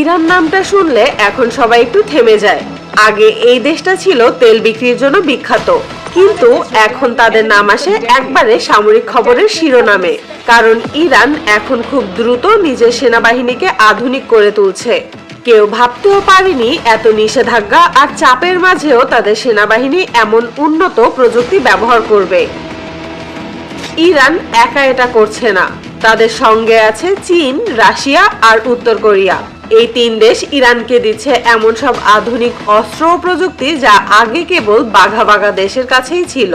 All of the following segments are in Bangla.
ইরান নামটা শুনলে এখন সবাই একটু থেমে যায়। আগে এই দেশটা ছিল তেল বিক্রির জন্য বিখ্যাত, কিন্তু এখন তাদের নাম আসে একবারে সামরিক খবরের শিরোনামে, কারণ ইরান এখন খুব দ্রুত নিজের সেনাবাহিনীকে আধুনিক করে তুলছে। কেউ ভাবতেও পারেনি এত নিষেধাজ্ঞা আর চাপের মাঝেও তাদের সেনাবাহিনী এমন উন্নত প্রযুক্তি ব্যবহার করবে। ইরান একা এটা করছে না, তাদের সঙ্গে আছে চীন, রাশিয়া আর উত্তর কোরিয়া। এই তিন দেশ ইরানকে দিচ্ছে এমন সব আধুনিক অস্ত্র ও প্রযুক্তি যা আগে কেবল বাঘা বাঘা দেশের কাছেই ছিল।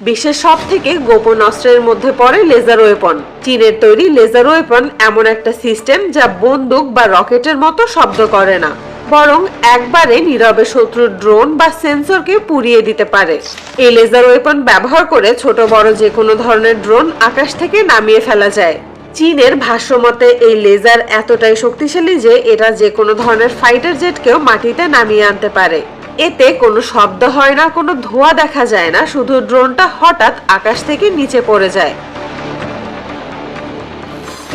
বিশ্বের সব থেকে গোপন অস্ত্রের মধ্যে পড়ে লেজার ওয়েপন। চীনের তৈরি লেজার ওয়েপন এমন একটা সিস্টেম যা বন্দুক বা রকেটের মতো শব্দ করে না, বরং একবারে নীরবে শত্রুর ড্রোন বা সেন্সরকে পুড়িয়ে দিতে পারে। এই লেজার ওয়েপন ব্যবহার করে ছোট বড় যে কোনো ধরনের ড্রোন আকাশ থেকে নামিয়ে ফেলা যায়। চীনের ভাষ্যমতে এই লেজার এতটাই শক্তিশালী যে এটা যে কোনো ধরনের ফাইটার জেটকেও মাটিতে নামিয়ে আনতে পারে। এতে কোনো শব্দ হয় না, কোনো ধোঁয়া দেখা যায় না, শুধু ড্রোনটা হঠাৎ আকাশ থেকে নিচে পড়ে যায়।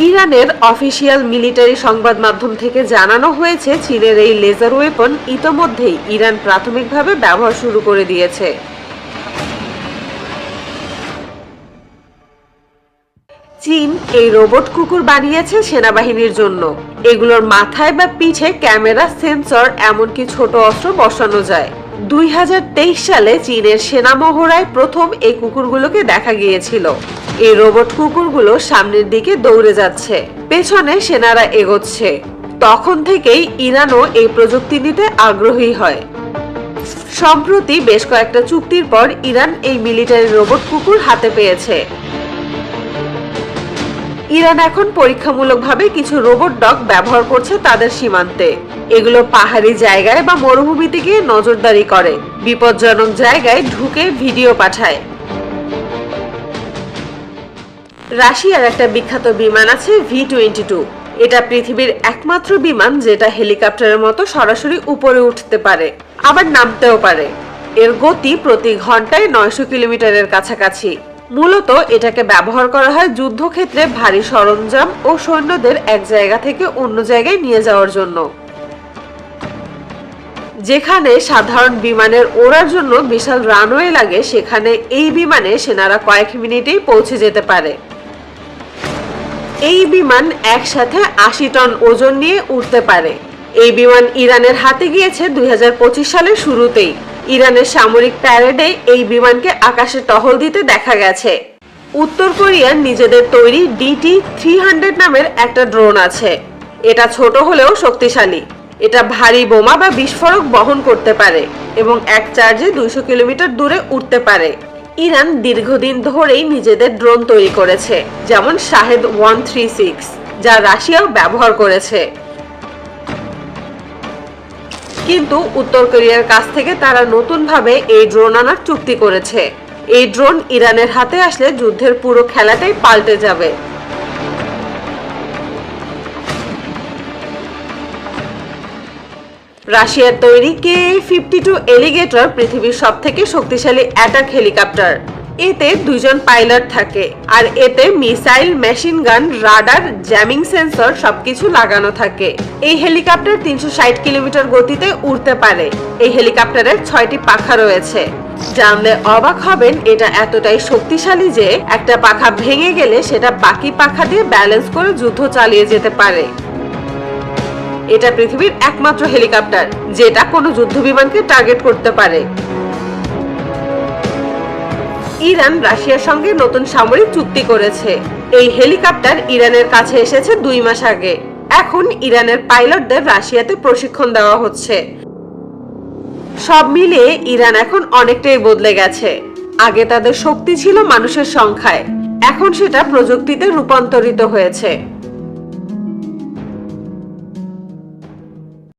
ইরানের অফিসিয়াল মিলিটারি সংবাদ মাধ্যম থেকে জানানো হয়েছে, চীনের এই লেজার ওয়েপন ইতোমধ্যেই ইরান প্রাথমিকভাবে ব্যবহার শুরু করে দিয়েছে। চীন এই রোবট কুকুর বানিয়েছে সেনাবাহিনীর জন্য। এগুলোর মাথায় বা পিঠে ক্যামেরা, সেন্সর, এমনকি ছোট অস্ত্র বসানো যায়। দুই হাজার তেইশ সালে চীনের সেনা মহড়ায় প্রথম এই কুকুরগুলোকে দেখা গিয়েছিল। এই রোবট কুকুরগুলো সামনের দিকে দৌড়ে যাচ্ছে। পেছনে সেনারা এগোচ্ছে। তখন থেকেই ইরানও এই প্রযুক্তি নিতে আগ্রহী হয়। সম্প্রতি বেশ কয়েকটা চুক্তির পর ইরান এই মিলিটারি রোবট কুকুর হাতে পেয়েছে। ইরান এখন পরীক্ষামূলকভাবে কিছু রোবট ডগ ব্যবহার করছে তাদের সীমান্তে। এগুলো পাহাড়ি জায়গায় বা মরুভূমিতে গিয়ে নজরদারি করে। বিপজ্জনক জায়গায় ঢুকে ভিডিও পাঠায়। রাশিয়ার একটা বিখ্যাত বিমান আছে ভি টোয়েন্টি টু। এটা পৃথিবীর একমাত্র বিমান যেটা হেলিকপ্টারের মতো সরাসরি উপরে উঠতে পারে, আবার নামতেও পারে। এর গতি প্রতি ঘন্টায় নয়শো কিলোমিটারের কাছাকাছি। মূলত এটাকে ব্যবহার করা হয় যুদ্ধক্ষেত্রে ভারী সরঞ্জাম ও সৈন্যদের এক জায়গা থেকে অন্য জায়গায় নিয়ে যাওয়ার জন্য। যেখানে সাধারণ বিমানের ওড়ার জন্য বিশাল রানওয়ে লাগে, সেখানে এই বিমানে সেনারা কয়েক মিনিটেই পৌঁছে যেতে পারে। এই বিমান একসাথে আশি টন ওজন নিয়ে উঠতে পারে। এই বিমান ইরানের হাতে গিয়েছে দুই হাজার পঁচিশ সালের শুরুতেই। ইরানের সামরিক প্যারেডে এই বিমানকে আকাশে টহল দিতে দেখা গেছে। উত্তর কোরিয়ার নিজেদের তৈরি ডিটি থ্রি হান্ড্রেড নামের একটা ড্রোন আছে। এটা ছোট হলেও শক্তিশালী। এটা ভারী বোমা বা বিস্ফোরক বহন করতে পারে এবং এক চার্জে দুইশো কিলোমিটার দূরে উঠতে পারে। ইরান দীর্ঘদিন ধরেই নিজেদের ড্রোন তৈরি করেছে, যেমন শাহেদ ওয়ান থ্রি সিক্স, যা রাশিয়াও ব্যবহার করেছে। কিন্তু উত্তর কোরিয়ার কাছ থেকে তারা নতুনভাবে এই ড্রোন আনার চুক্তি করেছে। এই ড্রোন ইরানের হাতে আসলে যুদ্ধের পুরো খেলাটাই পাল্টে যাবে। রাশিয়ার তৈরি কে ফিফটি টু এলিগেটর পৃথিবীর সবথেকে শক্তিশালী অ্যাটাক হেলিকপ্টার। এতে দুজন পাইলট থাকে, আর এতে missile, machine gun, radar, jamming sensor সবকিছু লাগানো থাকে। এই হেলিকপ্টার তিনশো ষাট কিলোমিটার গতিতে উড়তে পারে। এই হেলিকপ্টারের ছয়টি পাখা রয়েছে। জানলে অবাক হবেন, এটা এতটাই শক্তিশালী যে একটা পাখা ভেঙে গেলে সেটা বাকি পাখা দিয়ে ব্যালেন্স করে যুদ্ধ চালিয়ে যেতে পারে। এটা পৃথিবীর একমাত্র হেলিকপ্টার, যেটা কোনো যুদ্ধ বিমানকে টার্গেট করতে পারে। ইরান রাশিয়ার সঙ্গে নতুন সামরিক চুক্তি করেছে। এই হেলিকপ্টার ইরানের কাছে এসেছে দুই মাস আগে। এখন ইরানের পাইলটদের রাশিয়াতে প্রশিক্ষণ দেওয়া হচ্ছে। সব মিলিয়ে ইরান এখন অনেকটাই বদলে গেছে। আগে তাদের শক্তি ছিল মানুষের সংখ্যায়। এখন সেটা প্রযুক্তিতে রূপান্তরিত হয়েছে।